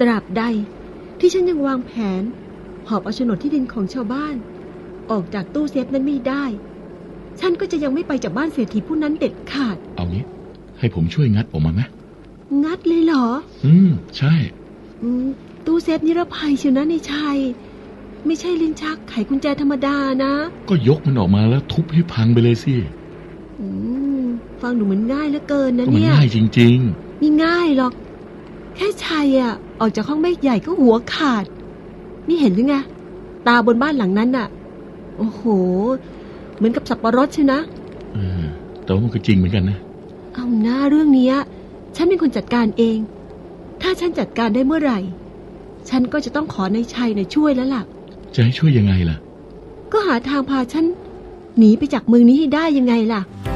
ตราบใด ที่ฉันยังวางแผน หอบเอาโฉนดที่ดินของชาวบ้าน ออกจากตู้เซฟนั้นไม่ได้ ฉันก็จะยังไม่ไปจากบ้านเศรษฐีผู้นั้นเด็ดขาด เอางี้ ให้ผมช่วยงัดออกมาไหมงัดเลยเหรอ อืม ใช่ อืม ตู้เซฟนิรภัยเชียวนะในชัย ไม่ใช่ลิ้นชักไขกุญแจธรรมดานะ ก็ยกมันออกมาแล้วทุบให้พังไปเลยสิ อืม ฟังดูเหมือนง่ายเหลือเกินนะก็มันเนี่ย ง่ายจริงไม่ง่ายหรอก แค่ชัยอะ ออกจากห้องแม่ใหญ่ก็หัวขาด นี่เห็นหรือไงตาบนบ้านหลังนั้นน่ะ โอ้โห เหมือนกับสับปะรดใช่นะๆเออแต่ว่ามันก็จริงเหมือนกันนะ เอาหน้าเรื่องเนี้ยฉันเป็นคนจัดการเอง ถ้าฉันจัดการได้เมื่อไหร่ ฉันก็จะต้องขอนายชัยน่ะช่วยแล้วล่ะ จะให้ช่วยยังไงล่ะ ก็หาทางพาฉันหนีไปจากเมืองนี้ให้ได้ยังไงล่ะอ